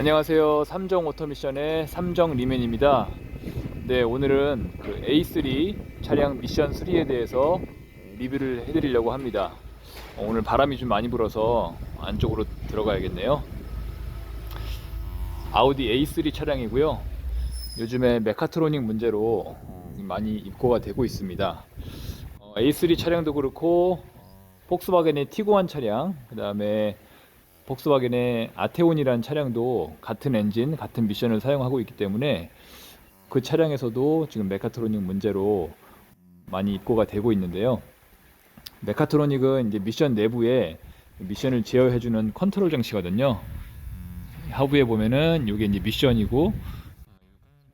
안녕하세요. 삼정 오토미션의 삼정 리맨입니다. 네, 오늘은 그 A3 차량 미션 3에 대해서 리뷰를 해드리려고 합니다. 어, 오늘 바람이 좀 많이 불어서 안쪽으로 들어가야겠네요. 아우디 A3 차량이고요. 요즘에 메카트로닉 문제로 많이 입고가 되고 있습니다. 어, A3 차량도 그렇고 폭스바겐의 티고한 차량, 그 다음에 폭스바겐의 아테온이라는 차량도 같은 엔진, 같은 미션을 사용하고 있기 때문에 그 차량에서도 지금 메카트로닉 문제로 많이 입고가 되고 있는데요. 메카트로닉은 이제 미션 내부에 미션을 제어해주는 컨트롤 장치거든요. 하부에 보면은 이게 이제 미션이고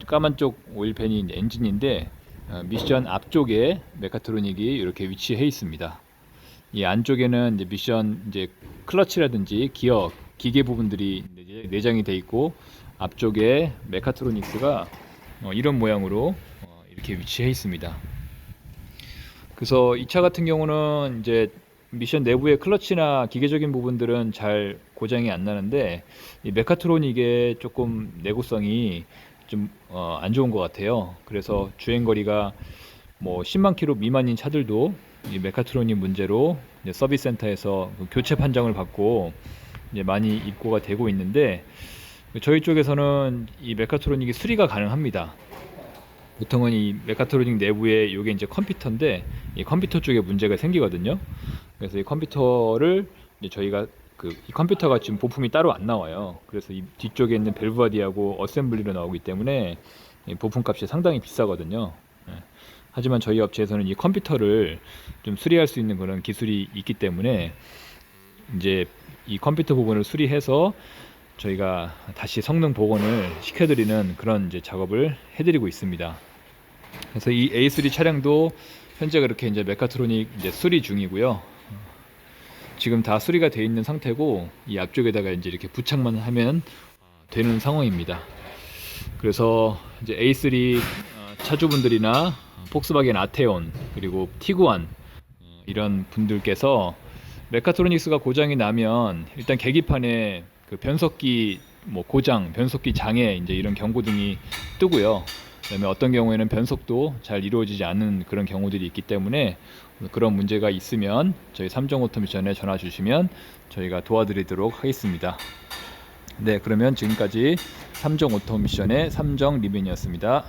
까만 쪽 오일팬이 엔진인데 어, 미션 앞쪽에 메카트로닉이 이렇게 위치해 있습니다. 이 안쪽에는 이제 미션 이제 클러치라든지 기어 기계 부분들이 내장이 돼 있고 앞쪽에 메카트로닉스가 어, 이런 모양으로 어, 이렇게 위치해 있습니다. 그래서 이 차 같은 경우는 이제 미션 내부의 클러치나 기계적인 부분들은 잘 고장이 안 나는데 이 메카트로닉의 조금 내구성이 좀 어, 안 좋은 것 같아요. 그래서 주행 거리가 뭐 10만 킬로 미만인 차들도 이 메카트로닉 문제로 서비스 센터에서 그 교체 판정을 받고 많이 입고가 되고 있는데 저희 쪽에서는 이 메카트로닉이 수리가 가능합니다. 보통은 이 메카트로닉 내부에 이게 이제 컴퓨터인데 이 컴퓨터 쪽에 문제가 생기거든요. 그래서 이 컴퓨터를 저희가 그 이 컴퓨터가 지금 부품이 따로 안 나와요. 그래서 이 뒤쪽에 있는 밸브바디하고 어셈블리로 나오기 때문에 이 부품 값이 상당히 비싸거든요. 예. 하지만 저희 업체에서는 이 컴퓨터를 좀 수리할 수 있는 그런 기술이 있기 때문에 이제 이 컴퓨터 부분을 수리해서 저희가 다시 성능 복원을 시켜드리는 그런 이제 작업을 해드리고 있습니다. 그래서 이 A3 차량도 현재 그렇게 이제 메카트로닉 이제 수리 중이고요. 지금 다 수리가 돼 있는 상태고 이 앞쪽에다가 이제 이렇게 부착만 하면 되는 상황입니다. 그래서 이제 A3 어, 차주분들이나 폭스바겐 아테온 그리고 티구안 어, 이런 분들께서 메카트로닉스가 고장이 나면 일단 계기판에 그 변속기 뭐 고장, 변속기 장애 이제 이런 경고 등이 뜨고요. 그다음에 어떤 경우에는 변속도 잘 이루어지지 않는 그런 경우들이 있기 때문에 그런 문제가 있으면 저희 삼정 오토미션에 전화 주시면 저희가 도와드리도록 하겠습니다. 네, 그러면 지금까지 삼정 오토미션의 삼정 리벤이었습니다.